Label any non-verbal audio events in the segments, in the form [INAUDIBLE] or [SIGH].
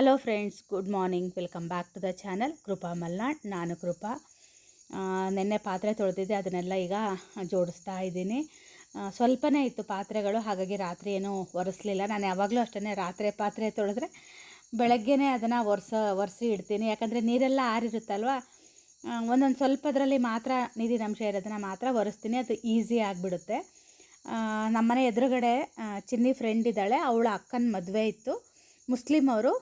Hello friends good morning welcome back to the channel Krupa Malnad ನಾನು ಕೃಪಾ ನೆನ್ನೆ ಪಾತ್ರೆ ತೊಳೆದಿದ್ದೆ, ಅದನ್ನೆಲ್ಲ ಈಗ ಜೋಡಿಸ್ತಾ ಇದ್ದೀನಿ. ಸ್ವಲ್ಪನೇ ಇತ್ತು ಪಾತ್ರೆಗಳು, ಹಾಗಾಗಿ ರಾತ್ರಿ ಏನೂ ಒರೆಸ್ಲಿಲ್ಲ. ನಾನು ಯಾವಾಗಲೂ ಅಷ್ಟೇ ರಾತ್ರಿ ಪಾತ್ರೆ ತೊಳೆದ್ರೆ ಬೆಳಗ್ಗೆನೇ ಅದನ್ನು ಒರೆಸ, ಒರೆಸಿ ಇಡ್ತೀನಿ. ಯಾಕಂದರೆ ನೀರೆಲ್ಲ ಆರಿರುತ್ತಲ್ವ? ಒಂದೊಂದು ಸ್ವಲ್ಪದರಲ್ಲಿ ಮಾತ್ರ ನೀರಿನಂಶ ಇರೋದನ್ನು ಮಾತ್ರ ಒರೆಸ್ತೀನಿ. ಅದು ಈಸಿ ಆಗಿಬಿಡುತ್ತೆ. ನಮ್ಮನೆ ಎದುರುಗಡೆ ಚಿನ್ನಿ ಫ್ರೆಂಡ್ ಇದ್ದಾಳೆ. ಅವಳ ಅಕ್ಕನ ಮದುವೆ ಇತ್ತು. ಮುಸ್ಲಿಮ್ ಅವರು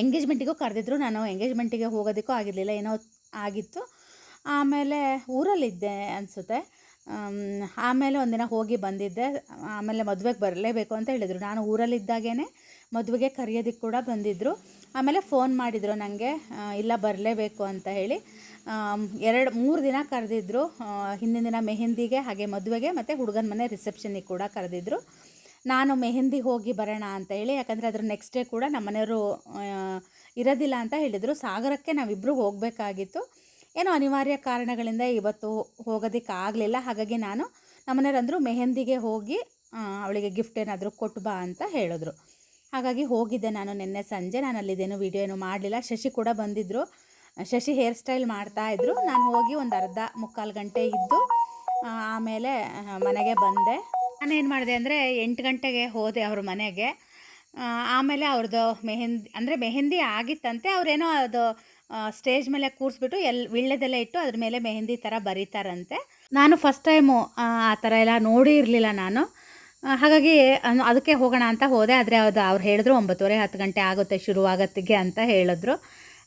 ಎಂಗೇಜ್ಮೆಂಟಿಗೂ ಕರೆದಿದ್ರು. ನಾನು ಎಂಗೇಜ್ಮೆಂಟಿಗೆ ಹೋಗೋದಕ್ಕೂ ಆಗಿರಲಿಲ್ಲ, ಏನೋ ಆಗಿತ್ತು. ಆಮೇಲೆ ಊರಲ್ಲಿದ್ದೆ ಅನಿಸುತ್ತೆ. ಆಮೇಲೆ ಒಂದಿನ ಹೋಗಿ ಬಂದಿದ್ದೆ. ಆಮೇಲೆ ಮದುವೆಗೆ ಬರಲೇಬೇಕು ಅಂತ ಹೇಳಿದರು. ನಾನು ಊರಲ್ಲಿದ್ದಾಗೇ ಮದುವೆಗೆ ಕರೆಯೋದಕ್ಕೆ ಕೂಡ ಬಂದಿದ್ದರು ಆಮೇಲೆ ಫೋನ್ ಮಾಡಿದರು ನನಗೆ ಇಲ್ಲ, ಬರಲೇಬೇಕು ಅಂತ ಹೇಳಿ. ಎರಡು, ಮೂರು ದಿನ ಕರೆದಿದ್ರು. ಹಿಂದಿನ ದಿನ ಮೆಹಂದಿಗೆ, ಹಾಗೆ ಮದುವೆಗೆ ಮತ್ತು ಹುಡುಗನ ಮನೆ ರಿಸೆಪ್ಷನಿಗೆ ಕೂಡ ಕರೆದಿದ್ರು. ನಾನು ಮೆಹಂದಿ ಹೋಗಿ ಬರೋಣ ಅಂತ ಹೇಳಿ, ಯಾಕಂದರೆ ಅದ್ರ ನೆಕ್ಸ್ಟ್ ಡೇ ಕೂಡ ನಮ್ಮ ಮನೆಯವರು ಇರೋದಿಲ್ಲ ಅಂತ ಹೇಳಿದರು. ಸಾಗರಕ್ಕೆ ನಾವಿಬ್ಬರು ಹೋಗಬೇಕಾಗಿತ್ತು. ಏನೋ ಅನಿವಾರ್ಯ ಕಾರಣಗಳಿಂದ ಇವತ್ತು ಹೋಗೋದಕ್ಕೆ ಆಗಲಿಲ್ಲ ಹಾಗಾಗಿ ನಾನು ನಮ್ಮನೆಯವ್ರು ಅಂದರು, ಮೆಹಂದಿಗೆ ಹೋಗಿ ಅವಳಿಗೆ ಗಿಫ್ಟ್ ಏನಾದರೂ ಕೊಟ್ಟು ಬಾ ಅಂತ ಹೇಳಿದ್ರು. ಹಾಗಾಗಿ ಹೋಗಿದ್ದೆ ನಾನು ನಿನ್ನೆ ಸಂಜೆ. ನಾನು ಅಲ್ಲಿದ್ದೇನು ವೀಡಿಯೋ ಏನು ಮಾಡಲಿಲ್ಲ. ಶಶಿ ಕೂಡ ಬಂದಿದ್ದರು ಶಶಿ ಹೇರ್ ಸ್ಟೈಲ್ ಮಾಡ್ತಾಯಿದ್ರು ನಾನು ಹೋಗಿ ಒಂದು ಅರ್ಧ ಮುಕ್ಕಾಲು ಗಂಟೆ ಇದ್ದು ಆಮೇಲೆ ಮನೆಗೆ ಬಂದೆ. ನಾನು ಏನು ಮಾಡಿದೆ ಅಂದರೆ ಎಂಟು ಗಂಟೆಗೆ ಹೋದೆ ಅವ್ರ ಮನೆಗೆ. ಆಮೇಲೆ ಅವ್ರದ್ದು ಮೆಹೆಂದಿ, ಅಂದರೆ ಮೆಹೆಂದಿ ಆಗಿತ್ತಂತೆ, ಅವರೇನೋ ಅದು ಸ್ಟೇಜ್ ಮೇಲೆ ಕೂರಿಸ್ಬಿಟ್ಟು ಎಲ್ ವಿಳ್ಳೆದೆಲ್ಲ ಇಟ್ಟು ಅದ್ರ ಮೇಲೆ ಮೆಹೆಂದಿ ಥರ ಬರೀತಾರಂತೆ. ನಾನು ಫಸ್ಟ್ ಟೈಮು, ಆ ಥರ ಎಲ್ಲ ನೋಡಿ ಇರಲಿಲ್ಲ ನಾನು ಹಾಗಾಗಿ ಅದಕ್ಕೆ ಹೋಗೋಣ ಅಂತ ಹೋದೆ, ಆದರೆ ಅದು ಅವ್ರು ಹೇಳಿದ್ರು ಒಂಬತ್ತುವರೆ ಹತ್ತು ಗಂಟೆ ಆಗುತ್ತೆ, ಶುರುವಾಗತ್ತಿಗೆ ಅಂತ ಹೇಳಿದ್ರು.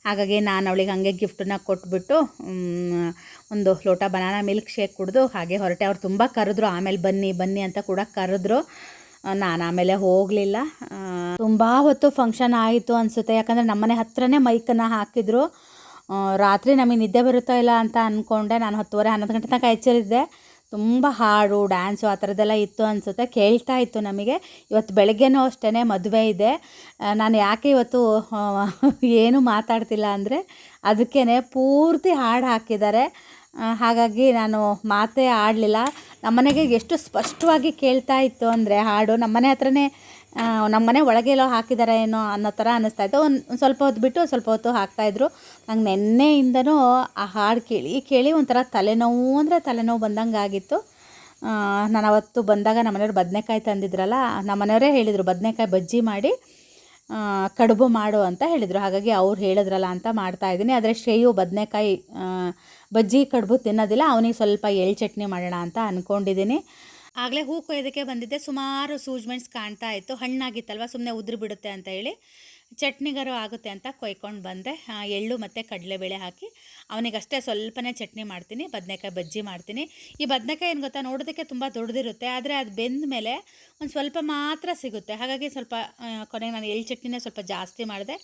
ಹಾಗಾಗಿ ನಾನು ಅವಳಿಗೆ ಹಾಗೆ ಗಿಫ್ಟನ್ನ ಕೊಟ್ಬಿಟ್ಟು ಒಂದು ಲೋಟ ಬನಾನಾ ಮಿಲ್ಕ್ ಶೇಕ್ ಕುಡಿದು ಹಾಗೆ ಹೊರಟೆ. ಅವ್ರು ತುಂಬ ಕರೆದ್ರು, ಆಮೇಲೆ ಬನ್ನಿ ಬನ್ನಿ ಅಂತ ಕೂಡ ಕರೆದ್ರು. ನಾನು ಆಮೇಲೆ ಹೋಗಲಿಲ್ಲ. ತುಂಬ ಹೊತ್ತು ಫಂಕ್ಷನ್ ಆಯಿತು ಅನಿಸುತ್ತೆ. ಯಾಕಂದರೆ ನಮ್ಮನೆ ಹತ್ರನೇ ಮೈಕನ್ನು ಹಾಕಿದ್ರು. ರಾತ್ರಿ ನಮಗೆ ನಿದ್ದೆ ಬರುತ್ತಾ ಇಲ್ಲ ಅಂತ ಅಂದ್ಕೊಂಡೆ ನಾನು ಹತ್ತುವರೆ ಹನ್ನೊಂದು ಗಂಟೆ ತನಕ ಎಚ್ಚರಿದ್ದೆ. ತುಂಬ ಹಾಡು ಡ್ಯಾನ್ಸು ಆ ಥರದ್ದೆಲ್ಲ ಇತ್ತು ಅನಿಸುತ್ತೆ. ಕೇಳ್ತಾ ಇತ್ತು ನಮಗೆ. ಇವತ್ತು ಬೆಳಗ್ಗೆನೂ ಅಷ್ಟೇ ಮದುವೆ ಇದೆ. ನಾನು ಯಾಕೆ ಇವತ್ತು ಏನು ಮಾತಾಡ್ತಿಲ್ಲ ಅಂದರೆ ಅದಕ್ಕೇ ಪೂರ್ತಿ ಹಾಡು ಹಾಕಿದ್ದಾರೆ. ಹಾಗಾಗಿ ನಾನು ಮಾತೇ ಆಡಲಿಲ್ಲ. ನಮ್ಮನೆಗೆ ಎಷ್ಟು ಸ್ಪಷ್ಟವಾಗಿ ಕೇಳ್ತಾ ಇತ್ತು ಅಂದರೆ ಹಾಡು. ನಮ್ಮನೆ ಹತ್ರನೇ ಆ, ನಮ್ಮನೆ ಒಳಗೆ ಎಲ್ಲೋ ಹಾಕಿದ್ದಾರೆ ಏನೋ ಅನ್ನೋ ಥರ ಅನ್ನಿಸ್ತಾ ಇತ್ತು. ಒಂದು ಸ್ವಲ್ಪ ಹೊತ್ತು ಬಿಟ್ಟು ಸ್ವಲ್ಪ ಹೊತ್ತು ಹಾಕ್ತಾಯಿದ್ರು ನಂಗೆ ನೆನ್ನೆಯಿಂದನೂ ಆ ಹಾಡು ಕೇಳಿ ಕೇಳಿ ಒಂಥರ ತಲೆನೋವು ಅಂದರೆ ತಲೆನೋವು ಬಂದಂಗೆ ಆಗಿತ್ತು. ನಾನು ಅವತ್ತು ಬಂದಾಗ ನಮ್ಮನೆಯವ್ರು ಬದನೆಕಾಯಿ ತಂದಿದ್ರಲ್ಲ ನಮ್ಮನೆಯವರೇ ಹೇಳಿದರು ಬದನೆಕಾಯಿ ಬಜ್ಜಿ ಮಾಡಿ ಕಡುಬು ಮಾಡು ಅಂತ ಹೇಳಿದರು. ಹಾಗಾಗಿ ಅವ್ರು ಹೇಳಿದ್ರಲ್ಲ ಅಂತ ಮಾಡ್ತಾ ಇದ್ದೀನಿ. ಆದರೆ ಶ್ರೇಯು ಬದನೆಕಾಯಿ ಬಜ್ಜಿ ಕಡುಬು ತಿನ್ನೋದಿಲ್ಲ ಅವನಿಗೆ ಸ್ವಲ್ಪ ಎಳ್ಳು ಚಟ್ನಿ ಮಾಡೋಣ ಅಂತ ಅಂದ್ಕೊಂಡಿದ್ದೀನಿ ಆಗಲೇ ಹೂ ಕೊಯ್ಯೋದಕ್ಕೆ ಬಂದಿದ್ದೆ. ಸುಮಾರು ಸೂಜ್ಮೆಂಟ್ಸ್ ಕಾಣ್ತಾ ಇತ್ತು. ಹಣ್ಣಾಗಿತ್ತಲ್ವ ಸುಮ್ಮನೆ ಉದುರು ಬಿಡುತ್ತೆ ಅಂತ ಹೇಳಿ ಚಟ್ನಿಗಾರು ಆಗುತ್ತೆ ಅಂತ ಕೊಯ್ಕೊಂಡು ಬಂದೆ. ಎಳ್ಳು ಮತ್ತು ಕಡಲೆಬೇಳೆ ಹಾಕಿ. ಅವನಿಗಷ್ಟೇ ಸ್ವಲ್ಪನೇ ಚಟ್ನಿ ಮಾಡ್ತೀನಿ, ಬದನೆಕಾಯಿ ಬಜ್ಜಿ ಮಾಡ್ತೀನಿ. ಈ ಬದನೆಕಾಯಿ ಏನು ಗೊತ್ತಾ, ನೋಡೋದಕ್ಕೆ ತುಂಬ ದೊಡ್ಡದಿರುತ್ತೆ, ಆದರೆ ಅದು ಬೆಂದ ಮೇಲೆ ಒಂದು ಸ್ವಲ್ಪ ಮಾತ್ರ ಸಿಗುತ್ತೆ. ಹಾಗಾಗಿ ಸ್ವಲ್ಪ ಕೊನೆಗೆ ನಾನು ಎಳ್ಳು ಚಟ್ನಿನೇ ಸ್ವಲ್ಪ ಜಾಸ್ತಿ ಮಾಡಿದೆ.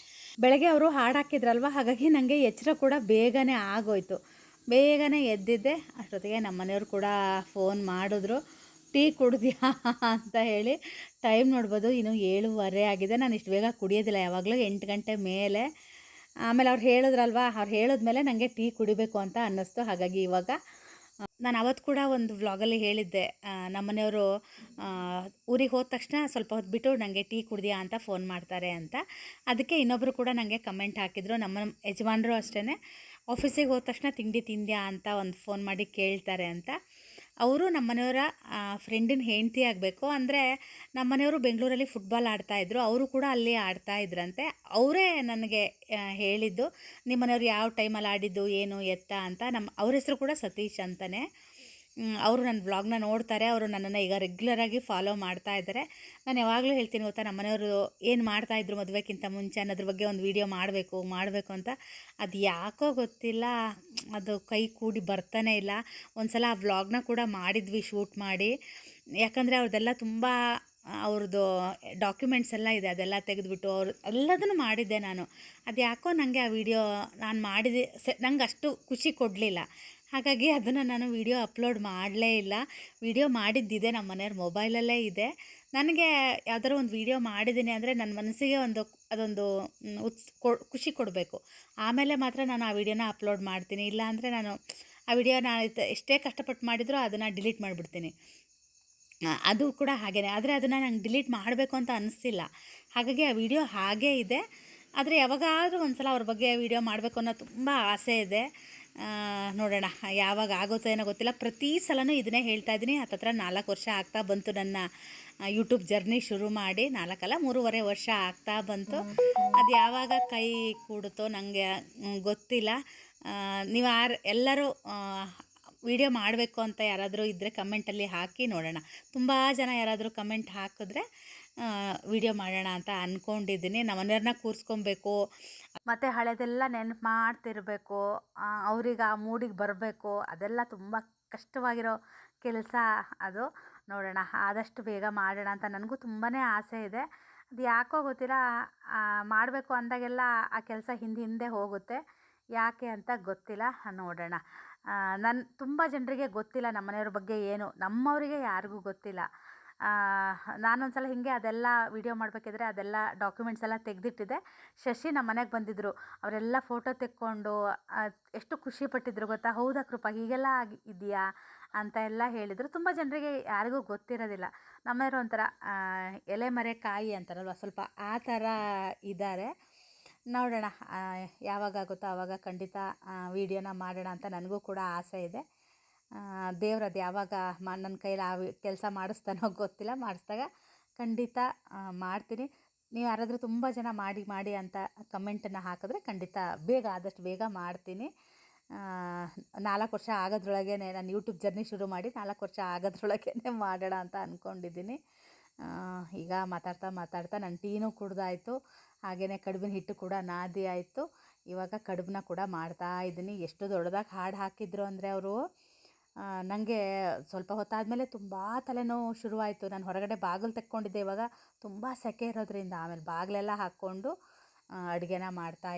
ಬೆಳಗ್ಗೆ ಅವರು ಹಾಡು ಹಾಗಾಗಿ ನನಗೆ ಎಚ್ಚರ ಕೂಡ ಬೇಗನೆ ಆಗೋಯ್ತು. ಬೇಗನೆ ಎದ್ದಿದ್ದೆ. ಅಷ್ಟೊತ್ತಿಗೆ ನಮ್ಮ ಮನೆಯವರು ಕೂಡ ಫೋನ್ ಮಾಡಿದ್ರು. ಟೀ ಕುಡಿದ್ಯಾ [LAUGHS] ಅಂತ ಹೇಳಿ ಟೈಮ್ ನೋಡ್ಬೋದು, ಇನ್ನು ಏಳುವರೆ ಆಗಿದೆ. ನಾನು ಇಷ್ಟು ಬೇಗ ಕುಡಿಯೋದಿಲ್ಲ, ಯಾವಾಗಲೂ ಎಂಟು ಗಂಟೆ ಮೇಲೆ. ಆಮೇಲೆ ಅವ್ರು ಹೇಳಿದ್ರಲ್ವ, ಅವ್ರು ಹೇಳಿದ್ಮೇಲೆ ನನಗೆ ಟೀ ಕುಡಿಬೇಕು ಅಂತ ಅನ್ನಿಸ್ತು. ಹಾಗಾಗಿ ಇವಾಗ ನಾನು ಅವತ್ತು ಕೂಡ ಒಂದು ವ್ಲಾಗಲ್ಲಿ ಹೇಳಿದ್ದೆ. ನಮ್ಮ ನಮ್ಮನೆಯವರು ಊರಿಗೆ ಹೋದ ತಕ್ಷಣ ಸ್ವಲ್ಪ ಹೊತ್ತು ಬಿಟ್ಟು ನನಗೆ ಟೀ ಕುಡಿದ್ಯಾ ಅಂತ ಫೋನ್ ಮಾಡ್ತಾರೆ ಅಂತ. ಅದಕ್ಕೆ ಇನ್ನೊಬ್ಬರು ಕೂಡ ನನಗೆ ಕಮೆಂಟ್ ಹಾಕಿದ್ರು. ನಮ್ಮ ಯಜಮಾನರು ಅಷ್ಟೇ ಆಫೀಸಿಗೆ ಹೋದ ತಕ್ಷಣ ತಿಂಡಿ ತಿಂದ್ಯಾ ಅಂತ ಒಂದು ಫೋನ್ ಮಾಡಿ ಕೇಳ್ತಾರೆ ಅಂತ. ಅವರು ನಮ್ಮನೆಯವರ ಫ್ರೆಂಡಿನ ಹೆಂಡತಿ ಆಗಬೇಕು. ಅಂದರೆ ನಮ್ಮನೆಯವರು ಬೆಂಗಳೂರಲ್ಲಿ ಫುಟ್ಬಾಲ್ ಆಡ್ತಾಯಿದ್ರು ಅವರು ಕೂಡ ಅಲ್ಲಿ ಆಡ್ತಾ ಇದ್ರಂತೆ. ಅವರೇ ನನಗೆ ಹೇಳಿದ್ದು, ನಿಮ್ಮನೆಯವರು ಯಾವ ಟೈಮಲ್ಲಿ ಆಡಿದ್ದು, ಏನು, ಎತ್ತ? ಅಂತ. ನಮ್ಮ ಅವ್ರ ಹೆಸರು ಕೂಡ ಸತೀಶ್ ಅಂತಲೇ ಅವರು ನನ್ನ ವ್ಲಾಗ್ನ ನೋಡ್ತಾರೆ, ಅವರು ನನ್ನನ್ನು ಈಗ ರೆಗ್ಯುಲರಾಗಿ ಫಾಲೋ ಮಾಡ್ತಾ ಇದ್ದಾರೆ. ನಾನು ಯಾವಾಗಲೂ ಹೇಳ್ತೀನಿ ಗೊತ್ತಾ ನಮ್ಮ ಮನೆಯವರು ಏನು ಮಾಡ್ತಾಯಿದ್ರು ಮದುವೆಗಿಂತ ಮುಂಚೆ ಅನ್ನೋದ್ರ ಬಗ್ಗೆ ಒಂದು ವಿಡಿಯೋ ಮಾಡಬೇಕು ಮಾಡಬೇಕು ಅಂತ. ಅದು ಯಾಕೋ ಗೊತ್ತಿಲ್ಲ, ಅದು ಕೈ ಕೂಡಿ ಬರ್ತಾನೆ ಇಲ್ಲ. ಒಂದು ಸಲ ಆ ವ್ಲಾಗ್ನ ಕೂಡ ಮಾಡಿದ್ವಿ ಶೂಟ್ ಮಾಡಿ. ಯಾಕಂದರೆ ಅವ್ರದ್ದೆಲ್ಲ ತುಂಬ ಅವ್ರದ್ದು ಡಾಕ್ಯುಮೆಂಟ್ಸ್ ಎಲ್ಲ ಇದೆ, ಅದೆಲ್ಲ ತೆಗೆದುಬಿಟ್ಟು ಅವ್ರು ಎಲ್ಲದನ್ನು ಮಾಡಿದ್ದೆ ನಾನು. ಅದು ಯಾಕೋ ನನಗೆ ಆ ವಿಡಿಯೋ ನಾನು ಮಾಡಿದೆ, ಸ, ನಂಗೆ ಅಷ್ಟು ಖುಷಿ ಕೊಡಲಿಲ್ಲ. ಹಾಗಾಗಿ ಅದನ್ನು ನಾನು ವಿಡಿಯೋ ಅಪ್ಲೋಡ್ ಮಾಡಲೇ ಇಲ್ಲ. ವಿಡಿಯೋ ಮಾಡಿದ್ದಿದೆ ನಮ್ಮ ಮನೆಯವ್ರ ಮೊಬೈಲಲ್ಲೇ ಇದೆ. ನನಗೆ ಯಾವ್ದಾದ್ರು ಒಂದು ವಿಡಿಯೋ ಮಾಡಿದ್ದೀನಿ ಅಂದರೆ ನನ್ನ ಮನಸ್ಸಿಗೆ ಒಂದು ಅದೊಂದು ಉತ್ಸ್ ಖುಷಿ ಕೊಡಬೇಕು. ಆಮೇಲೆ ಮಾತ್ರ ನಾನು ಆ ವಿಡಿಯೋನ ಅಪ್ಲೋಡ್ ಮಾಡ್ತೀನಿ. ಇಲ್ಲ ಅಂದರೆ ನಾನು ಆ ವಿಡಿಯೋನ ಎಷ್ಟೇ ಕಷ್ಟಪಟ್ಟು ಮಾಡಿದರೂ ಅದನ್ನು ಡಿಲೀಟ್ ಮಾಡಿಬಿಡ್ತೀನಿ. ಅದು ಕೂಡ ಹಾಗೇ ಆದರೆ ಅದನ್ನು ನಂಗೆ ಡಿಲೀಟ್ ಮಾಡಬೇಕು ಅಂತ ಅನಿಸ್ತಿಲ್ಲ ಹಾಗಾಗಿ ಆ ವಿಡಿಯೋ ಹಾಗೇ ಇದೆ. ಆದರೆ ಯಾವಾಗಾದರೂ ಒಂದು ಸಲ ಅವ್ರ ಬಗ್ಗೆ ವಿಡಿಯೋ ಮಾಡಬೇಕು ಅನ್ನೋ ತುಂಬ ಆಸೆ ಇದೆ. ನೋಡೋಣ, ಯಾವಾಗ ಆಗುತ್ತೋ ಏನೋ ಗೊತ್ತಿಲ್ಲ. ಪ್ರತಿ ಸಲನೂ ಇದನ್ನೇ ಹೇಳ್ತಾ ಇದ್ದೀನಿ. ಹತ್ತತ್ರ ನಾಲ್ಕು ವರ್ಷ ಆಗ್ತಾ ಬಂತು ನನ್ನ ಯೂಟ್ಯೂಬ್ ಜರ್ನಿ ಶುರು ಮಾಡಿ. ನಾಲ್ಕಲ್ಲ, ಮೂರುವರೆ ವರ್ಷ ಆಗ್ತಾ ಬಂತು. ಅದು ಯಾವಾಗ ಕೈ ಕೂಡುತ್ತೋ ನನಗೆ ಗೊತ್ತಿಲ್ಲ. ನೀವು ಯಾರು ಎಲ್ಲರೂ ವಿಡಿಯೋ ಮಾಡಬೇಕು ಅಂತ ಯಾರಾದರೂ ಇದ್ದರೆ ಕಮೆಂಟಲ್ಲಿ ಹಾಕಿ ನೋಡೋಣ. ತುಂಬ ಜನ ಯಾರಾದರೂ ಕಮೆಂಟ್ ಹಾಕಿದ್ರೆ ವಿಡಿಯೋ ಮಾಡೋಣ ಅಂತ ಅಂದ್ಕೊಂಡಿದ್ದೀನಿ ನಮ್ಮನೆಯವ್ರನ್ನ ಕೂರಿಸ್ಕೊಬೇಕು. ಮತ್ತು ಹಳೆದೆಲ್ಲ ನೆನಪು ಮಾಡ್ತಿರಬೇಕು ಅವ್ರಿಗೆ ಆ ಮೂಡಿಗೆ ಬರಬೇಕು. ಅದೆಲ್ಲ ತುಂಬ ಕಷ್ಟವಾಗಿರೋ ಕೆಲಸ ಅದು. ನೋಡೋಣ, ಆದಷ್ಟು ಬೇಗ ಮಾಡೋಣ ಅಂತ ನನಗೂ ತುಂಬಾ ಆಸೆ ಇದೆ. ಅದು ಯಾಕೋ ಗೊತ್ತಿಲ್ಲ ಮಾಡಬೇಕು ಅಂದಾಗೆಲ್ಲ ಆ ಕೆಲಸ ಹಿಂದೆ ಹಿಂದೆ ಹೋಗುತ್ತೆ. ಯಾಕೆ ಅಂತ ಗೊತ್ತಿಲ್ಲ, ನೋಡೋಣ. ನನ್ನ ತುಂಬ ಜನರಿಗೆ ಗೊತ್ತಿಲ್ಲ ನಮ್ಮ ಮನೆಯವ್ರ ಬಗ್ಗೆ ಏನು. ನಮ್ಮವರಿಗೆ ಯಾರಿಗೂ ಗೊತ್ತಿಲ್ಲ. ನಾನೊಂದು ಸಲ ಹೀಗೆ ಅದೆಲ್ಲ ವಿಡಿಯೋ ಮಾಡಬೇಕಿದ್ರೆ ಅದೆಲ್ಲ ಡಾಕ್ಯುಮೆಂಟ್ಸ್ ಎಲ್ಲ ತೆಗೆದಿಟ್ಟಿದ್ದೆ. ಶಶಿ ನಮ್ಮ ಮನೆಗೆ ಬಂದಿದ್ದರು ಅವರೆಲ್ಲ ಫೋಟೋ ತೆಕ್ಕೊಂಡು ಎಷ್ಟು ಖುಷಿ ಪಟ್ಟಿದ್ರು ಗೊತ್ತಾ? ಹೌದಾ ಕೃಪಾ, ಹೀಗೆಲ್ಲ ಆಗಿ ಇದೆಯಾ ಅಂತ ಎಲ್ಲ ಹೇಳಿದರು. ತುಂಬ ಜನರಿಗೆ ಯಾರಿಗೂ ಗೊತ್ತಿರೋದಿಲ್ಲ. ನಮ್ಮವರು ಒಂಥರ ಎಲೆ ಮರೆ ಕಾಯಿ ಅಂತಾರಲ್ವ? ಸ್ವಲ್ಪ ಆ ಥರ ಇದ್ದಾರೆ. ನೋಡೋಣ ಯಾವಾಗ ಆಗುತ್ತೋ ಆವಾಗ ಖಂಡಿತ ವೀಡಿಯೋನ ಮಾಡೋಣ ಅಂತ ನನಗೂ ಕೂಡ ಆಸೆ ಇದೆ. ದೇವ್ರು ಅದು ಯಾವಾಗ ಮಾ ನನ್ನ ಕೈಲಿ ಆ ಕೆಲಸ ಮಾಡಿಸ್ತಾನೋ ಗೊತ್ತಿಲ್ಲ. ಮಾಡಿಸ್ದಾಗ ಖಂಡಿತ ಮಾಡ್ತೀನಿ. ನೀವು ಯಾರಾದರೂ ತುಂಬ ಜನ ಮಾಡಿ ಮಾಡಿ ಅಂತ ಕಮೆಂಟನ್ನು ಹಾಕಿದ್ರೆ ಖಂಡಿತ ಬೇಗ, ಆದಷ್ಟು ಬೇಗ ಮಾಡ್ತೀನಿ. ನಾಲ್ಕು ವರ್ಷ ಆಗೋದ್ರೊಳಗೆ ನಾನು ಯೂಟ್ಯೂಬ್ ಜರ್ನಿ ಶುರು ಮಾಡಿ ನಾಲ್ಕು ವರ್ಷ ಆಗೋದ್ರೊಳಗೆ ಮಾಡೋಣ ಅಂತ ಅಂದ್ಕೊಂಡಿದ್ದೀನಿ ಈಗ ಮಾತಾಡ್ತಾ ಮಾತಾಡ್ತಾ ನನ್ನ ಟೀನೂ ಕುಡ್ದಾಯಿತು. ಹಾಗೆಯೇ ಕಡುಬಿನ ಹಿಟ್ಟು ಕೂಡ ನಾದಿ ಆಯಿತು. ಇವಾಗ ಕಡುಬನ್ನ ಕೂಡ ಮಾಡ್ತಾ ಇದ್ದೀನಿ. ಎಷ್ಟು ದೊಡ್ಡದಾಗಿ ಹಾಡು ಹಾಕಿದ್ರು ಅಂದರೆ ಅವರು ನನಗೆ ಸ್ವಲ್ಪ ಹೊತ್ತಾದಮೇಲೆ ತುಂಬ ತಲೆನೋವು ಶುರುವಾಯಿತು. ನಾನು ಹೊರಗಡೆ ಬಾಗಿಲು ತೆಕ್ಕೊಂಡಿದ್ದೆ ಇವಾಗ. ತುಂಬ ಸೆಕೆ ಇರೋದ್ರಿಂದ ಆಮೇಲೆ ಬಾಗಿಲೆಲ್ಲ ಹಾಕ್ಕೊಂಡು ಅಡುಗೆನ ಮಾಡ್ತಾ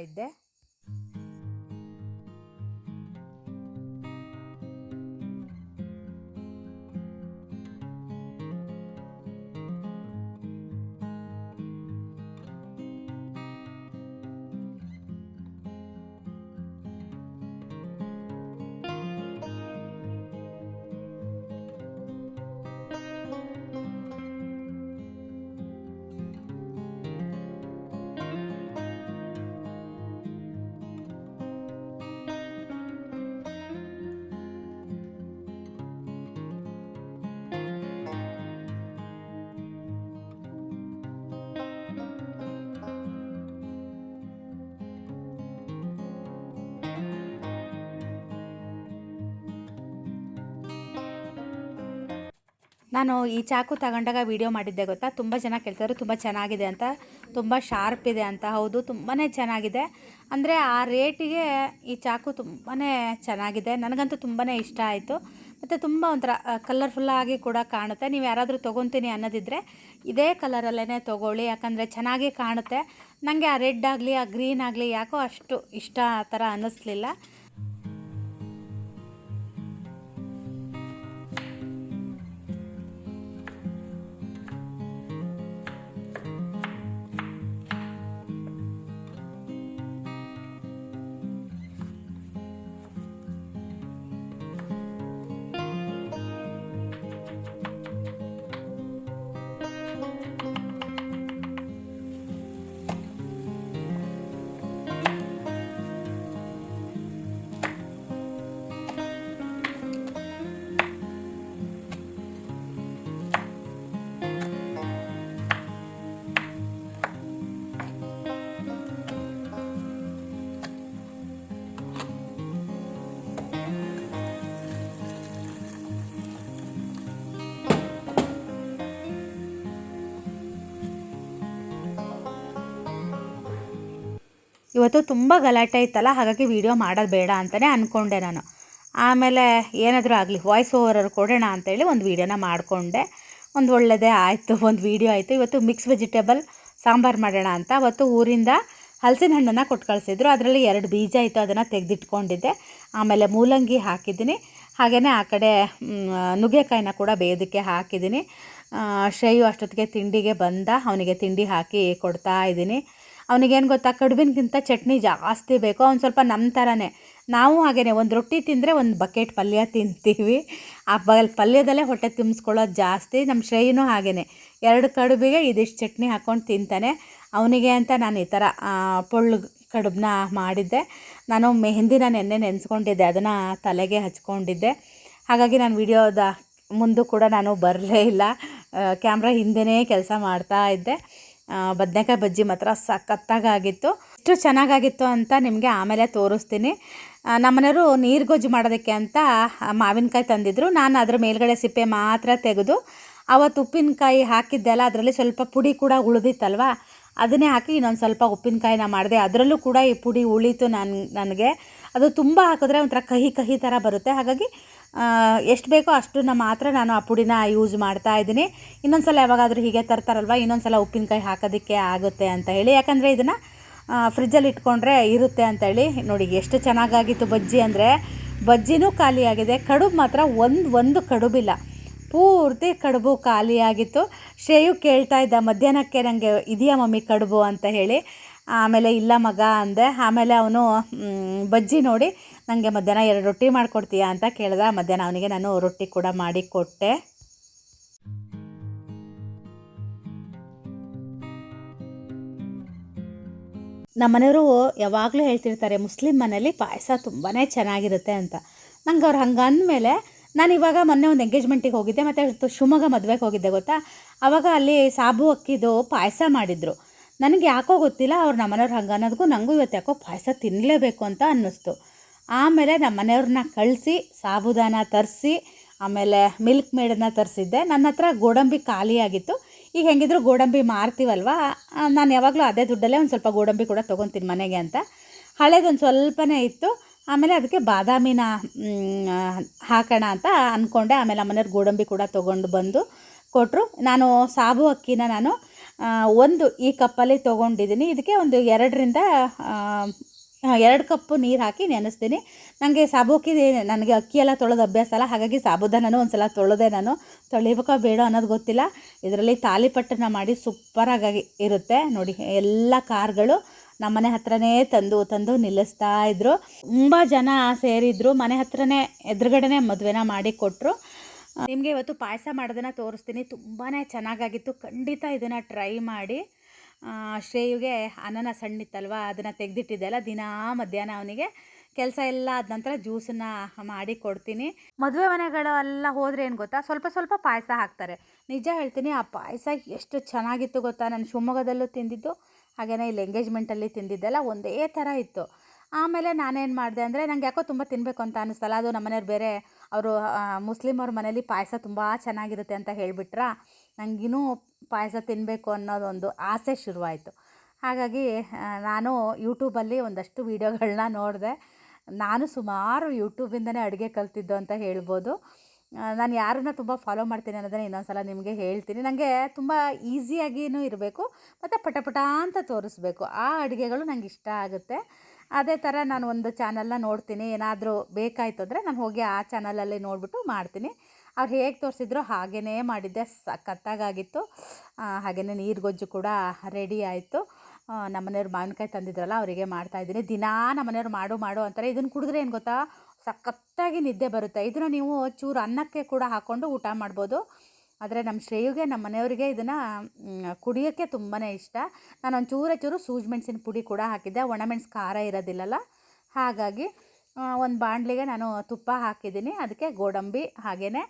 ನಾನು ಈ ಚಾಕು ತಗೊಂಡಾಗ ವೀಡಿಯೋ ಮಾಡಿದ್ದೆ ಗೊತ್ತಾ? ತುಂಬ ಜನ ಕೇಳ್ತಾರೆ, ತುಂಬ ಚೆನ್ನಾಗಿದೆ ಅಂತ. ತುಂಬ ಶಾರ್ಪ್ ಇದೆ ಅಂತ. ಹೌದು ತುಂಬಾ ಚೆನ್ನಾಗಿದೆ. ಅಂದರೆ ಆ ರೇಟಿಗೆ ಈ ಚಾಕು ತುಂಬಾ ಚೆನ್ನಾಗಿದೆ. ನನಗಂತೂ ತುಂಬಾ ಇಷ್ಟ ಆಯಿತು. ಮತ್ತು ತುಂಬ ಒಂಥರ ಕಲರ್ಫುಲ್ಲಾಗಿ ಕೂಡ ಕಾಣುತ್ತೆ. ನೀವು ಯಾರಾದರೂ ತೊಗೊತೀನಿ ಅನ್ನೋದಿದ್ದರೆ ಇದೇ ಕಲರಲ್ಲೇ ತೊಗೊಳ್ಳಿ. ಯಾಕಂದರೆ ಚೆನ್ನಾಗಿ ಕಾಣುತ್ತೆ. ನನಗೆ ಆ ರೆಡ್ ಆಗಲಿ, ಆ ಗ್ರೀನ್ ಆಗಲಿ ಯಾಕೋ ಅಷ್ಟು ಇಷ್ಟ ಆ ಥರ ಅನ್ನಿಸ್ಲಿಲ್ಲ. ಇವತ್ತು ತುಂಬ ಗಲಾಟೆ ಇತ್ತಲ್ಲ, ಹಾಗಾಗಿ ವೀಡಿಯೋ ಮಾಡೋದು ಬೇಡ ಅಂತಲೇ ಅಂದ್ಕೊಂಡೆ ನಾನು. ಆಮೇಲೆ ಏನಾದರೂ ಆಗಲಿ ವಾಯ್ಸ್ ಓವರ್ ಕೊಡೋಣ ಅಂತೇಳಿ ಒಂದು ವೀಡಿಯೋನ ಮಾಡಿಕೊಂಡೆ. ಒಂದು ಒಳ್ಳೆಯದೇ ಆಯಿತು, ಒಂದು ವೀಡಿಯೋ ಆಯಿತು. ಇವತ್ತು ಮಿಕ್ಸ್ ವೆಜಿಟೇಬಲ್ ಸಾಂಬಾರು ಮಾಡೋಣ ಅಂತ ಅವತ್ತು ಊರಿಂದ ಹಲಸಿನ ಹಣ್ಣನ್ನು ಕೊಟ್ಟು ಕಳಿಸಿದ್ರು. ಅದರಲ್ಲಿ ಎರಡು ಬೀಜ ಇತ್ತು, ಅದನ್ನು ತೆಗೆದಿಟ್ಕೊಂಡಿದ್ದೆ. ಆಮೇಲೆ ಮೂಲಂಗಿ ಹಾಕಿದ್ದೀನಿ. ಹಾಗೆಯೇ ಆ ಕಡೆ ನುಗ್ಗೆಕಾಯಿನ ಕೂಡ ಬೇಯೋದಕ್ಕೆ ಹಾಕಿದ್ದೀನಿ. ಶ್ರೇಯು ಅಷ್ಟೊತ್ತಿಗೆ ತಿಂಡಿಗೆ ಬಂದ, ಅವನಿಗೆ ತಿಂಡಿ ಹಾಕಿ ಕೊಡ್ತಾ ಇದ್ದೀನಿ. ಅವನಿಗೇನು ಗೊತ್ತಾ? ಕಡುಬಿನಗಿಂತ ಚಟ್ನಿ ಜಾಸ್ತಿ ಬೇಕು. ಅವ್ನು ಸ್ವಲ್ಪ ನಮ್ಮ ಥರನೇ ನಾವು ಹಾಗೇ ಒಂದು ರೊಟ್ಟಿ ತಿಂದರೆ ಒಂದು ಬಕೆಟ್ ಪಲ್ಯ ತಿಂತೀವಿ. ಆ ಬ, ಪಲ್ಯದಲ್ಲೇ ಹೊಟ್ಟೆ ತುಂಬಿಸ್ಕೊಳ್ಳೋದು ಜಾಸ್ತಿ. ನಮ್ಮ ಶ್ರೇಯನೂ ಹಾಗೇ ಎರಡು ಕಡುಬಿಗೆ ಇದಿಷ್ಟು ಚಟ್ನಿ ಹಾಕ್ಕೊಂಡು ತಿಂತಾನೆ. ಅವನಿಗೆ ಅಂತ ನಾನು ಈ ಥರ ಪೊಳ್ಳು ಕಡುಬನ್ನ ಮಾಡಿದ್ದೆ. ನಾನು ಮೆಹಂದಿನ ನೆನ್ನೆ ನೆನೆಸ್ಕೊಂಡಿದ್ದೆ. ಅದನ್ನು ತಲೆಗೆ ಹಚ್ಕೊಂಡಿದ್ದೆ. ಹಾಗಾಗಿ ನಾನು ವಿಡಿಯೋದ ಮುಂದೂ ಕೂಡ ನಾನು ಬರಲೇ ಇಲ್ಲ. ಕ್ಯಾಮ್ರಾ ಹಿಂದೆಯೇ ಕೆಲಸ ಮಾಡ್ತಾ ಇದ್ದೆ. ಬದನೆಕಾಯಿ ಬಜ್ಜಿ ಮಾತ್ರ ಸಖತ್ತಾಗಿತ್ತು ಎಷ್ಟು ಚೆನ್ನಾಗಾಗಿತ್ತು ಅಂತ ನಿಮಗೆ ಆಮೇಲೆ ತೋರಿಸ್ತೀನಿ. ನಮ್ಮನೆಯವರು ನೀರು ಗೊಜ್ಜು ಮಾಡೋದಕ್ಕೆ ಅಂತ ಮಾವಿನಕಾಯಿ ತಂದಿದ್ರು. ನಾನು ಅದ್ರ ಮೇಲ್ಗಡೆ ಸಿಪ್ಪೆ ಮಾತ್ರ ತೆಗೆದು, ಅವತ್ತು ಉಪ್ಪಿನಕಾಯಿ ಹಾಕಿದ್ದೆಲ್ಲ, ಅದರಲ್ಲಿ ಸ್ವಲ್ಪ ಪುಡಿ ಕೂಡ ಉಳಿದಿತ್ತಲ್ವ? ಅದನ್ನೇ ಹಾಕಿ ಇನ್ನೊಂದು ಸ್ವಲ್ಪ ಉಪ್ಪಿನಕಾಯಿನ ಮಾಡಿದೆ. ಅದರಲ್ಲೂ ಕೂಡ ಈ ಪುಡಿ ಉಳೀತು ನಾನು, ನನಗೆ. ಅದು ತುಂಬ ಹಾಕಿದ್ರೆ ಒಂಥರ ಕಹಿ ಕಹಿ ಥರ ಬರುತ್ತೆ. ಹಾಗಾಗಿ ಎಷ್ಟು ಬೇಕೋ ಅಷ್ಟನ್ನ ಮಾತ್ರ ನಾನು ಆ ಪುಡಿನ ಯೂಸ್ ಮಾಡ್ತಾ ಇದ್ದೀನಿ. ಇನ್ನೊಂದು ಸಲ ಯಾವಾಗಾದರೂ ಹೀಗೆ ತರ್ತಾರಲ್ವ ಇನ್ನೊಂದು ಸಲ ಉಪ್ಪಿನಕಾಯಿ ಹಾಕೋದಕ್ಕೆ ಆಗುತ್ತೆ ಅಂತ ಹೇಳಿ. ಯಾಕಂದರೆ ಇದನ್ನು ಫ್ರಿಜ್ಜಲ್ಲಿ ಇಟ್ಕೊಂಡ್ರೆ ಇರುತ್ತೆ ಅಂತ ಹೇಳಿ. ನೋಡಿ, ಎಷ್ಟು ಚೆನ್ನಾಗಾಗಿತ್ತು ಬಜ್ಜಿ ಅಂದರೆ, ಬಜ್ಜಿನೂ ಖಾಲಿಯಾಗಿದೆ. ಕಡುಬು ಮಾತ್ರ ಒಂದು ಒಂದು ಕಡುಬಿಲ್ಲ. ಪೂರ್ತಿ ಕಡುಬು ಖಾಲಿಯಾಗಿತ್ತು. ಶ್ರೇಯು ಕೇಳ್ತಾ ಇದ್ದ, ಮಧ್ಯಾಹ್ನಕ್ಕೆ ನನಗೆ ಇದೆಯಾ ಮಮ್ಮಿ ಕಡುಬು? ಅಂತ ಹೇಳಿ. ಆಮೇಲೆ, ಇಲ್ಲ ಮಗ, ಅಂದೆ. ಆಮೇಲೆ ಅವನು ಬಜ್ಜಿ ನೋಡಿ. ನನಗೆ ಮಧ್ಯಾಹ್ನ ಎರಡು ರೊಟ್ಟಿ ಮಾಡಿಕೊಡ್ತೀಯಾ ಅಂತ ಕೇಳಿದ. ಮಧ್ಯಾಹ್ನ ಅವನಿಗೆ ನಾನು ರೊಟ್ಟಿ ಕೂಡ ಮಾಡಿ ಕೊಟ್ಟೆ. ನಮ್ಮ ಮನೆಯವರು ಯಾವಾಗಲೂ ಹೇಳ್ತಿರ್ತಾರೆ, ಮುಸ್ಲಿಂ ಮನೇಲಿ ಪಾಯಸ ತುಂಬಾ ಚೆನ್ನಾಗಿರುತ್ತೆ ಅಂತ. ನಂಗೆ ಅವ್ರು ಹಂಗೆ ಅಂದಮೇಲೆ ನಾನು ಇವಾಗ ಮೊನ್ನೆ ಒಂದು ಎಂಗೇಜ್ಮೆಂಟಿಗೆ ಹೋಗಿದ್ದೆ, ಮತ್ತು ಶಿವಮೊಗ್ಗ ಮದುವೆಗೆ ಹೋಗಿದ್ದೆ ಗೊತ್ತಾ? ಆವಾಗ ಅಲ್ಲಿ ಸಾಬು ಅಕ್ಕಿದು ಪಾಯಸ ಮಾಡಿದರು. ನನಗೆ ಯಾಕೋ ಗೊತ್ತಿಲ್ಲ, ಅವ್ರು ನಮ್ಮ ಮನೆಯವ್ರು ಹಂಗೆ ಅನ್ನೋದಕ್ಕೂ ನನಗೂ ಇವತ್ತು ಯಾಕೋ ಪಾಯಸ ತಿನ್ನಲೇಬೇಕು ಅಂತ ಅನ್ನಿಸ್ತು. ಆಮೇಲೆ ನಮ್ಮ ಮನೆಯವ್ರನ್ನ ಕಳಿಸಿ, ಸಾಬುದಾನ ತರಿಸಿ, ಆಮೇಲೆ ಮಿಲ್ಕ್ ಮೇಡನ್ನ ತರಿಸಿದ್ದೆ. ನನ್ನ ಹತ್ರ ಗೋಡಂಬಿ ಖಾಲಿಯಾಗಿತ್ತು ಈಗ ಹೆಂಗಿದ್ರು ಗೋಡಂಬಿ ಮಾರ್ತೀವಲ್ವ? ನಾನು ಯಾವಾಗಲೂ ಅದೇ ದುಡ್ಡಲ್ಲೇ ಒಂದು ಸ್ವಲ್ಪ ಗೋಡಂಬಿ ಕೂಡ ತೊಗೊತೀನಿ ಮನೆಗೆ ಅಂತ. ಹಳೇದೊಂದು ಸ್ವಲ್ಪನೇ ಇತ್ತು. ಆಮೇಲೆ ಅದಕ್ಕೆ ಬಾದಾಮಿನ ಹಾಕೋಣ ಅಂತ ಅಂದ್ಕೊಂಡೆ ಆಮೇಲೆ ನಮ್ಮನೆಯವ್ರು ಗೋಡಂಬಿ ಕೂಡ ತೊಗೊಂಡು ಬಂದು ಕೊಟ್ಟರು ನಾನು ಸಾಬು ಅಕ್ಕಿನ ನಾನು ಒಂದು ಈ ಕಪ್ಪಲ್ಲಿ ತೊಗೊಂಡಿದ್ದೀನಿ. ಇದಕ್ಕೆ ಒಂದು ಎರಡರಿಂದ ಎರಡು ಕಪ್ಪು ನೀರು ಹಾಕಿ ನೆನೆಸ್ತೀನಿ. ನನಗೆ ಸಾಬು ಅಕ್ಕಿ ನನಗೆ ಅಕ್ಕಿ ಎಲ್ಲ ತೊಳೆದು ಅಭ್ಯಾಸ ಅಲ್ಲ, ಹಾಗಾಗಿ ಸಾಬುದಾನೂ ಒಂದು ಸಲ ತೊಳೆದೆ ನಾನು. ತೊಳಿಬೇಕೋ ಬೇಡ ಅನ್ನೋದು ಗೊತ್ತಿಲ್ಲ. ಇದರಲ್ಲಿ ತಾಲಿಪಟ್ಟನ್ನ ಮಾಡಿ ಸೂಪರಾಗಿ ಇರುತ್ತೆ. ನೋಡಿ, ಎಲ್ಲ ಕಾರ್ಗಳು ನಮ್ಮನೆ ಹತ್ರನೇ ತಂದು ತಂದು ನಿಲ್ಲಿಸ್ತಾ ಇದ್ರು. ತುಂಬ ಜನ ಸೇರಿದ್ರು. ಮನೆ ಹತ್ರನೇ, ಎದುರುಗಡೆನೇ ಮದುವೆನ ಮಾಡಿ ಕೊಟ್ಟರು ನಿಮಗೆ ಇವತ್ತು ಪಾಯಸ ಮಾಡೋದನ್ನು ತೋರಿಸ್ತೀನಿ. ತುಂಬಾ ಚೆನ್ನಾಗಾಗಿತ್ತು. ಖಂಡಿತ ಇದನ್ನು ಟ್ರೈ ಮಾಡಿ. ಶ್ರೇಯುಗೆ ಅನಾನಸ್ ಹಣ್ಣಿತ್ತಲ್ವ ಅದನ್ನು ತೆಗೆದಿಟ್ಟಿದ್ದೆಲ್ಲ ದಿನಾ ಮಧ್ಯಾಹ್ನ ಅವನಿಗೆ ಕೆಲಸ ಎಲ್ಲ ಆದ ನಂತರ ಜ್ಯೂಸನ್ನ ಮಾಡಿ ಕೊಡ್ತೀನಿ. ಮದುವೆ ಮನೆಗಳೆಲ್ಲ ಹೋದರೆ ಏನು ಗೊತ್ತಾ, ಸ್ವಲ್ಪ ಸ್ವಲ್ಪ ಪಾಯಸ ಹಾಕ್ತಾರೆ. ನಿಜ ಹೇಳ್ತೀನಿ, ಆ ಪಾಯಸ ಎಷ್ಟು ಚೆನ್ನಾಗಿತ್ತು ಗೊತ್ತಾ, ನಾನು ಶಿವಮೊಗ್ಗದಲ್ಲೂ ತಿಂದಿದ್ದು ಹಾಗೆಯೇ ಇಲ್ಲಿ ಎಂಗೇಜ್ಮೆಂಟಲ್ಲಿ ತಿಂದಿದ್ದೆಲ್ಲ ಒಂದೇ ಥರ ಇತ್ತು. ಆಮೇಲೆ ನಾನೇನು ಮಾಡಿದೆ ಅಂದರೆ, ನಂಗೆ ಯಾಕೋ ತುಂಬ ತಿನ್ನಬೇಕು ಅಂತ ಅನ್ನಿಸ್ತಲ್ಲ ಅದು ನಮ್ಮನೆಯವ್ರು ಬೇರೆ, ಅವರು ಮುಸ್ಲಿಮ್ ಅವ್ರ ಮನೇಲಿ ಪಾಯಸ ತುಂಬ ಚೆನ್ನಾಗಿರುತ್ತೆ ಅಂತ ಹೇಳಿಬಿಟ್ರಾ? ನನಗಿನ್ನೂ ಪಾಯಸ ತಿನ್ನಬೇಕು ಅನ್ನೋದೊಂದು ಆಸೆ ಶುರುವಾಯಿತು. ಹಾಗಾಗಿ ನಾನು ಯೂಟ್ಯೂಬಲ್ಲಿ ಒಂದಷ್ಟು ವೀಡಿಯೋಗಳನ್ನ ನೋಡಿದೆ. ನಾನು ಸುಮಾರು ಯೂಟ್ಯೂಬಿಂದನೇ ಅಡುಗೆ ಕಲ್ತಿದ್ದು ಅಂತ ಹೇಳ್ಬೋದು. ನಾನು ಯಾರನ್ನ ತುಂಬ ಫಾಲೋ ಮಾಡ್ತೀನಿ ಅನ್ನೋದನ್ನ ಇನ್ನೊಂದು ಸಲ ನಿಮಗೆ ಹೇಳ್ತೀನಿ. ನನಗೆ ತುಂಬ ಈಸಿಯಾಗಿಯೂ ಇರಬೇಕು, ಮತ್ತು ಪಟಪಟ ಪಟ ಅಂತ ತೋರಿಸ್ಬೇಕು. ಆ ಅಡುಗೆಗಳು ನಂಗೆ ಇಷ್ಟ ಆಗುತ್ತೆ. ಅದೇ ಥರ ನಾನು ಒಂದು ಚಾನಲ್ನ ನೋಡ್ತೀನಿ. ಏನಾದರೂ ಬೇಕಾಯಿತು ಅಂದರೆ ನಾನು ಹೋಗಿ ಆ ಚಾನಲಲ್ಲಿ ನೋಡಿಬಿಟ್ಟು ಮಾಡ್ತೀನಿ. ಅವ್ರು ಹೇಗೆ ತೋರಿಸಿದ್ರು ಹಾಗೇ ಮಾಡಿದ್ದೆ. ಸಖತ್ತಾಗಿತ್ತು ಹಾಗೆಯೇ ನೀರು ಗೊಜ್ಜು ಕೂಡ ರೆಡಿ ಆಯಿತು. ನಮ್ಮನೆಯವ್ರು ಮಾವಿನಕಾಯಿ ತಂದಿದ್ರಲ್ಲ, ಅವರಿಗೆ ಮಾಡ್ತಾಯಿದ್ದೀನಿ ದಿನಾ ನಮ್ಮನೆಯವ್ರು ಮಾಡು ಮಾಡು ಅಂತಾರೆ. ಇದನ್ನು ಕುಡಿದ್ರೆ ಏನು ಗೊತ್ತಾ? ಸಖತ್ತಾಗಿ ನಿದ್ದೆ ಬರುತ್ತೆ. ಇದನ್ನು ನೀವು ಚೂರು ಅನ್ನಕ್ಕೆ ಕೂಡ ಹಾಕ್ಕೊಂಡು ಊಟ ಮಾಡ್ಬೋದು. ಆದರೆ ನಮ್ಮ ಶ್ರೇಯುಗೆ ನಮ್ಮ ಮನೆಯವರಿಗೆ ಇದನ್ನು ಕುಡಿಯೋಕ್ಕೆ ತುಂಬಾ ಇಷ್ಟ. ನಾನು ಒಂದು ಚೂರೇ ಚೂರು ಸೂಜಿ ಮೆಣಸಿನ ಪುಡಿ ಕೂಡ ಹಾಕಿದ್ದೆ. ಒಣಮೆಣಸು ಖಾರ ಇರೋದಿಲ್ಲಲ್ಲ. ಹಾಗಾಗಿ ಒಂದು ಬಾಣಲಿಗೆ ನಾನು ತುಪ್ಪ ಹಾಕಿದ್ದೀನಿ. ಅದಕ್ಕೆ ಗೋಡಂಬಿ ಹಾಗೆಯೇ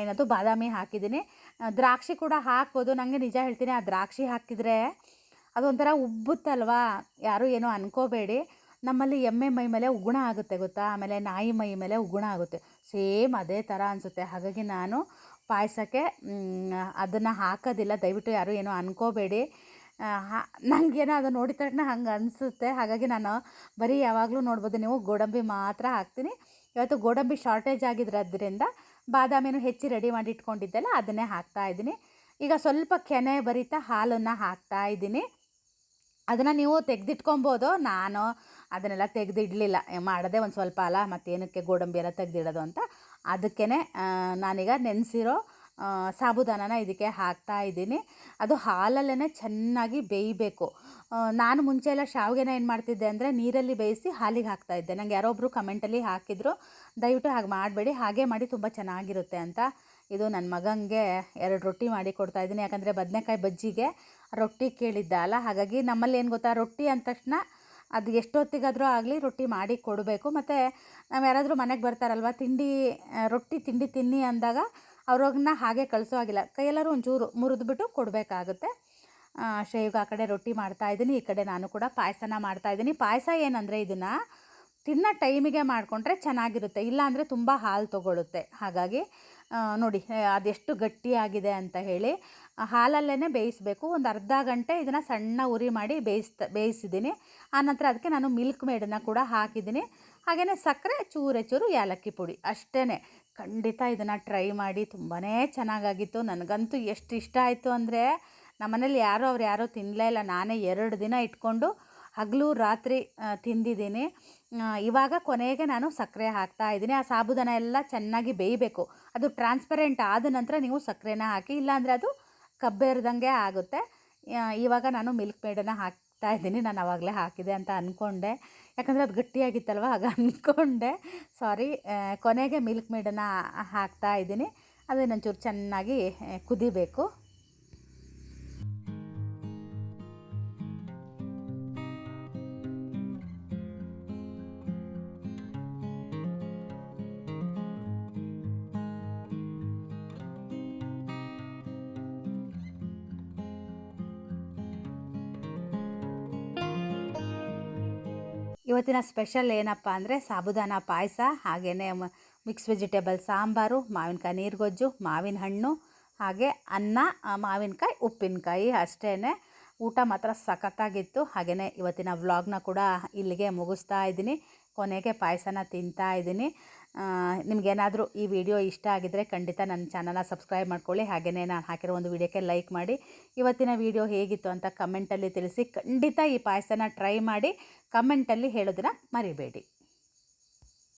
ಏನದು, ಬಾದಾಮಿ ಹಾಕಿದ್ದೀನಿ. ದ್ರಾಕ್ಷಿ ಕೂಡ ಹಾಕ್ಬೋದು. ನನಗೆ ನಿಜ ಹೇಳ್ತೀನಿ, ಆ ದ್ರಾಕ್ಷಿ ಹಾಕಿದರೆ ಅದೊಂಥರ ಉಬ್ಬುತ್ತಲ್ವಾ? ಯಾರೂ ಏನೋ ಅನ್ಕೋಬೇಡಿ. ನಮ್ಮಲ್ಲಿ ಎಮ್ಮೆ ಮೈ ಮೇಲೆ ಉಗುಣ ಆಗುತ್ತೆ ಗೊತ್ತಾ? ಆಮೇಲೆ ನಾಯಿ ಮೈ ಮೇಲೆ ಉಗುಣ ಆಗುತ್ತೆ. ಸೇಮ್ ಅದೇ ಥರ ಅನಿಸುತ್ತೆ. ಹಾಗಾಗಿ ನಾನು ಪಾಯಸಕ್ಕೆ ಅದನ್ನು ಹಾಕೋದಿಲ್ಲ. ದಯವಿಟ್ಟು ಯಾರೂ ಏನೋ ಅನ್ಕೋಬೇಡಿ. ನನಗೇನೋ ಅದು ನೋಡಿದ ತಕ್ಷಣ ಹಂಗೆ ಅನಿಸುತ್ತೆ. ಹಾಗಾಗಿ ನಾನು ಬರೀ ಯಾವಾಗಲೂ ನೋಡ್ಬೋದು, ನೀವು ಗೋಡಂಬಿ ಮಾತ್ರ ಹಾಕ್ತೀನಿ. ಇವತ್ತು ಗೋಡಂಬಿ ಶಾರ್ಟೇಜ್ ಆಗಿರೋದ್ರಿಂದ ಬಾದಾಮಿನೂ ಹೆಚ್ಚಿ ರೆಡಿ ಮಾಡಿ ಇಟ್ಕೊಂಡಿದ್ದೆಲ್ಲ ಅದನ್ನೇ ಹಾಕ್ತಾ ಇದ್ದೀನಿ. ಈಗ ಸ್ವಲ್ಪ ಕೆನೆ ಬರಿತಾ ಹಾಲನ್ನು ಹಾಕ್ತಾ ಇದ್ದೀನಿ. ಅದನ್ನು ನೀವು ತೆಗೆದಿಟ್ಕೊಬೋದು. ನಾನು ಅದನ್ನೆಲ್ಲ ತೆಗೆದಿಡಲಿಲ್ಲ. ಮಾಡೋದೇ ಒಂದು ಸ್ವಲ್ಪ ಅಲ್ಲ ಮತ್ತೇನಕ್ಕೆ ಗೋಡಂಬಿ ಎಲ್ಲ ತೆಗೆದಿಡೋದು ಅಂತ. ಅದಕ್ಕೇ ನಾನೀಗ ನೆನೆಸಿರೋ ಸಾಬುದಾನನ ಇದಕ್ಕೆ ಹಾಕ್ತಾ ಇದ್ದೀನಿ. ಅದು ಹಾಲಲ್ಲೇ ಚೆನ್ನಾಗಿ ಬೇಯಬೇಕು. ನಾನು ಮುಂಚೆ ಎಲ್ಲ ಶಾವಿಗೆನ ಏನು ಮಾಡ್ತಿದ್ದೆ ಅಂದರೆ ನೀರಲ್ಲಿ ಬೇಯಿಸಿ ಹಾಲಿಗೆ ಹಾಕ್ತಾ ಇದ್ದೆ. ನಂಗೆ ಯಾರೋ ಒಬ್ಬರು ಕಮೆಂಟಲ್ಲಿ ಹಾಕಿದ್ರು, ದಯವಿಟ್ಟು ಹಾಗೆ ಮಾಡಬೇಡಿ, ಹಾಗೆ ಮಾಡಿ ತುಂಬ ಚೆನ್ನಾಗಿರುತ್ತೆ ಅಂತ. ಇದು ನನ್ನ ಮಗನಿಗೆ ಎರಡು ರೊಟ್ಟಿ ಮಾಡಿ ಕೊಡ್ತಾ ಇದ್ದೀನಿ. ಯಾಕಂದರೆ ಬದನೆಕಾಯಿ ಬಜ್ಜಿಗೆ ರೊಟ್ಟಿ ಕೇಳಿದ್ದ ಅಲ್ಲ, ಹಾಗಾಗಿ ನಮ್ಮಲ್ಲಿ ಏನು ಗೊತ್ತಾ, ರೊಟ್ಟಿ ಅಂದ ತಕ್ಷಣ ಅದು ಎಷ್ಟೊತ್ತಿಗಾದರೂ ಆಗಲಿ ರೊಟ್ಟಿ ಮಾಡಿ ಕೊಡಬೇಕು. ಮತ್ತು ನಾವು ಯಾರಾದರೂ ಮನೆಗೆ ಬರ್ತಾರಲ್ವ, ತಿಂಡಿ, ರೊಟ್ಟಿ ತಿಂಡಿ ತಿನ್ನಿ ಅಂದಾಗ ಅವ್ರನ್ನ ಹಾಗೆ ಕಳಿಸೋ ಆಗಿಲ್ಲ ಕೈಯೆಲ್ಲರೂ ಒಂಚೂರು ಮುರಿದ್ಬಿಟ್ಟು ಕೊಡಬೇಕಾಗುತ್ತೆ. ಶೇವ್ಗೆ ಆ ಕಡೆ ರೊಟ್ಟಿ ಮಾಡ್ತಾ ಇದ್ದೀನಿ, ಈ ಕಡೆ ನಾನು ಕೂಡ ಪಾಯಸನ ಮಾಡ್ತಾ ಇದ್ದೀನಿ. ಪಾಯಸ ಏನಂದರೆ ಇದನ್ನು ತಿನ್ನೋ ಟೈಮಿಗೆ ಮಾಡಿಕೊಂಡ್ರೆ ಚೆನ್ನಾಗಿರುತ್ತೆ, ಇಲ್ಲಾಂದರೆ ತುಂಬ ಹಾಲು ತೊಗೊಳುತ್ತೆ. ಹಾಗಾಗಿ ನೋಡಿ ಅದೆಷ್ಟು ಗಟ್ಟಿಯಾಗಿದೆ ಅಂತ ಹೇಳಿ ಹಾಲಲ್ಲೇ ಬೇಯಿಸಬೇಕು. ಒಂದು ಅರ್ಧ ಗಂಟೆ ಇದನ್ನು ಸಣ್ಣ ಉರಿ ಮಾಡಿ ಬೇಯಿಸ್ತ, ಬೇಯಿಸಿದ್ದೀನಿ. ಆನಂತರ ಅದಕ್ಕೆ ನಾನು ಮಿಲ್ಕ್ ಮೇಡನ್ನು ಕೂಡ ಹಾಕಿದ್ದೀನಿ. ಹಾಗೆಯೇ ಸಕ್ಕರೆ, ಚೂರೆ ಚೂರು ಏಲಕ್ಕಿ ಪುಡಿ ಅಷ್ಟೇ ಖಂಡಿತ ಇದನ್ನು ಟ್ರೈ ಮಾಡಿ ತುಂಬಾ ಚೆನ್ನಾಗಾಗಿತ್ತು. ನನಗಂತೂ ಎಷ್ಟು ಇಷ್ಟ ಆಯಿತು ಅಂದರೆ, ನಮ್ಮನೇಲಿ ಯಾರೂ ಅವ್ರು ಯಾರೂ ತಿನ್ನಲೇ ಇಲ್ಲ. ನಾನೇ ಎರಡು ದಿನ ಇಟ್ಕೊಂಡು ಹಗಲು ರಾತ್ರಿ ತಿಂದಿದ್ದೀನಿ. ಇವಾಗ ಕೊನೆಗೆ ನಾನು ಸಕ್ಕರೆ ಹಾಕ್ತಾ ಇದ್ದೀನಿ. ಆ ಸಾಬುದಾನ ಎಲ್ಲ ಚೆನ್ನಾಗಿ ಬೇಯಬೇಕು. ಅದು ಟ್ರಾನ್ಸ್ಪರೆಂಟ್ ಆದ ನಂತರ ನೀವು ಸಕ್ಕರೆನ ಹಾಕಿ, ಇಲ್ಲಾಂದರೆ ಅದು ಕಬ್ಬೆರ್ದಂಗೆ ಆಗುತ್ತೆ. ಇವಾಗ ನಾನು ಮಿಲ್ಕ್ ಮೇಡನ್ನು ಹಾಕ್ತಾ ಇದ್ದೀನಿ. ನಾನು ಆವಾಗಲೇ ಹಾಕಿದೆ ಅಂತ ಅಂದ್ಕೊಂಡೆ ಯಾಕಂದರೆ ಅದು ಗಟ್ಟಿಯಾಗಿತ್ತಲ್ವ? ಆಗ ಅಂದ್ಕೊಂಡೆ ಸಾರಿ ಕೊನೆಗೆ ಮಿಲ್ಕ್ ಮೇಡನ್ನು ಹಾಕ್ತಾ ಇದ್ದೀನಿ. ಅದನ್ನೊಂಚೂರು ಚೆನ್ನಾಗಿ ಕುದಿಬೇಕು. ಇವತ್ತಿನ ಸ್ಪೆಷಲ್ ಏನಪ್ಪ ಅಂದರೆ ಸಾಬುದಾನ ಪಾಯಸ ಹಾಗೆಯೇ ಮಿಕ್ಸ್ ವೆಜಿಟೇಬಲ್ ಸಾಂಬಾರು, ಮಾವಿನಕಾಯಿ ನೀರುಗೊಜ್ಜು, ಮಾವಿನ ಹಣ್ಣು, ಹಾಗೆ ಅನ್ನ ಮಾವಿನಕಾಯಿ, ಉಪ್ಪಿನಕಾಯಿ ಅಷ್ಟೇ ಊಟ ಮಾತ್ರ ಸಖತ್ತಾಗಿತ್ತು. ಹಾಗೆಯೇ ಇವತ್ತಿನ ವ್ಲಾಗ್ನ ಕೂಡ ಇಲ್ಲಿಗೆ ಮುಗಿಸ್ತಾ ಇದ್ದೀನಿ. ಕೊನೆಗೆ ಪಾಯಸನ ತಿಂತಾ ಇದ್ದೀನಿ. ನಿಮಗೇನಾದರೂ ಈ ವಿಡಿಯೋ ಇಷ್ಟ ಆಗಿದ್ದರೆ ಖಂಡಿತ ನನ್ನ ಚಾನಲ್ನ ಸಬ್ಸ್ಕ್ರೈಬ್ ಮಾಡ್ಕೊಳ್ಳಿ. ಹಾಗೆಯೇ ನಾನು ಹಾಕಿರೋ ಒಂದು ವಿಡಿಯೋಕ್ಕೆ ಲೈಕ್ ಮಾಡಿ. ಇವತ್ತಿನ ವಿಡಿಯೋ ಹೇಗಿತ್ತು ಅಂತ ಕಮೆಂಟಲ್ಲಿ ತಿಳಿಸಿ ಖಂಡಿತ ಈ ಪಾಯಸನ ಟ್ರೈ ಮಾಡಿ ಕಮೆಂಟಲ್ಲಿ ಹೇಳೋದನ್ನು ಮರಿಬೇಡಿ.